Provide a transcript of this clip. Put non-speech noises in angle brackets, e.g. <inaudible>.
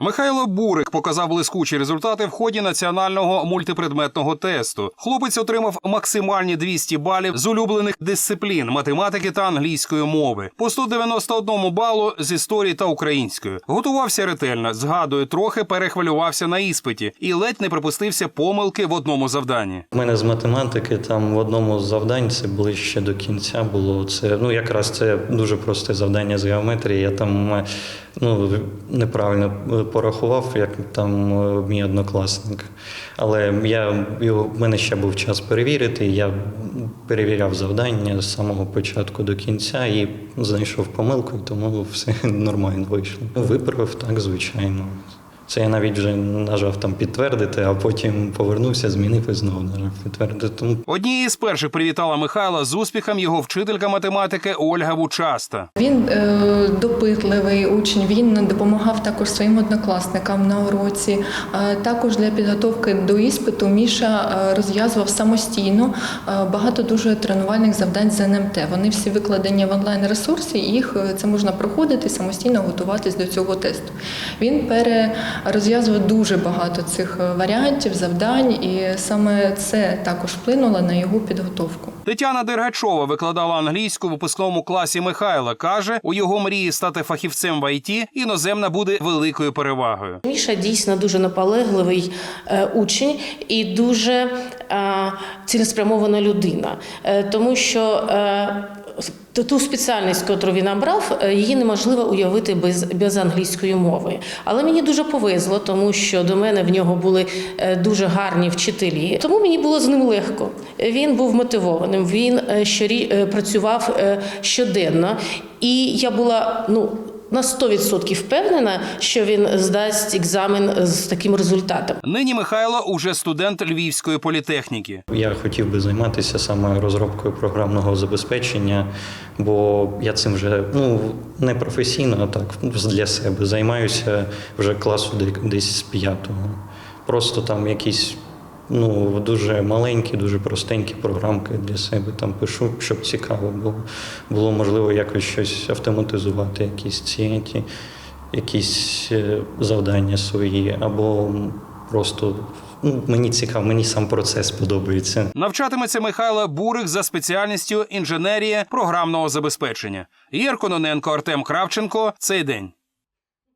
Михайло Бурик показав блискучі результати в ході національного мультипредметного тесту. Хлопець отримав максимальні 200 балів з улюблених дисциплін математики та англійської мови, по 191 балу з історії та української. Готувався ретельно, згадує, трохи перехвилювався на іспиті і ледь не припустився помилки в одному завданні. У мене з математики там в одному з завдань це ближче до кінця було. Це ну якраз це дуже просте завдання з геометрії. Я там е, ну, неправильно е, порахував, як там е, мій однокласник. Але я в мене ще був час перевірити. Я перевіряв завдання з самого початку до кінця і знайшов помилку, тому все <laughs> нормально вийшло. Виправив так, звичайно. Це я навіть вже нажав там підтвердити, а потім повернувся, змінив і знову нажав підтвердити. Тому Однією з перших привітала Михайла з успіхом його вчителька математики Ольга Вучаста. Він е, допитливий учень. Він допомагав також своїм однокласникам на уроці. Е, також для підготовки до іспиту Міша е, розв'язував самостійно е, багато дуже тренувальних завдань з НМТ. Вони всі викладені в онлайн ресурсі, їх е, це можна проходити самостійно готуватись до цього тесту. Він перерозв'язував дуже багато цих е, варіантів, завдань, і саме це також вплинуло на його підготовку. Тетяна Дергачова викладала англійську в випускному класі Михайла. каже, у його мрії стати фахівцем в ІТ іноземна буде великою перевагою. Міша дійсно дуже наполегливий е, учень і дуже цілеспрямована людина, Е, тому що е, ту спеціальність, яку він обрав, е, її неможливо уявити без, без англійської мови. Але мені дуже повезло, тому що до мене в нього були е, дуже гарні вчителі. Тому мені було з ним легко. Він був мотивованим. Він е, щорі е, працював е, щоденно, і я була ну. На 100% впевнена, що він здасть екзамен з таким результатом. Нині Михайло уже студент Львівської політехніки. я хотів би займатися саме розробкою програмного забезпечення, бо я цим вже ну не професійно, а так для себе займаюся вже класу де- десь з п'ятого. Просто там якісь ну дуже маленькі, дуже простенькі програмки для себе там пишу, щоб цікаво було. Було можливо якось щось автоматизувати, якісь ці якісь е, завдання свої, або просто ну, мені цікаво, мені сам процес подобається. Навчатиметься Михайло Бурик за спеціальністю інженерія програмного забезпечення. Єр Кононенко, Артем Кравченко. Цей день.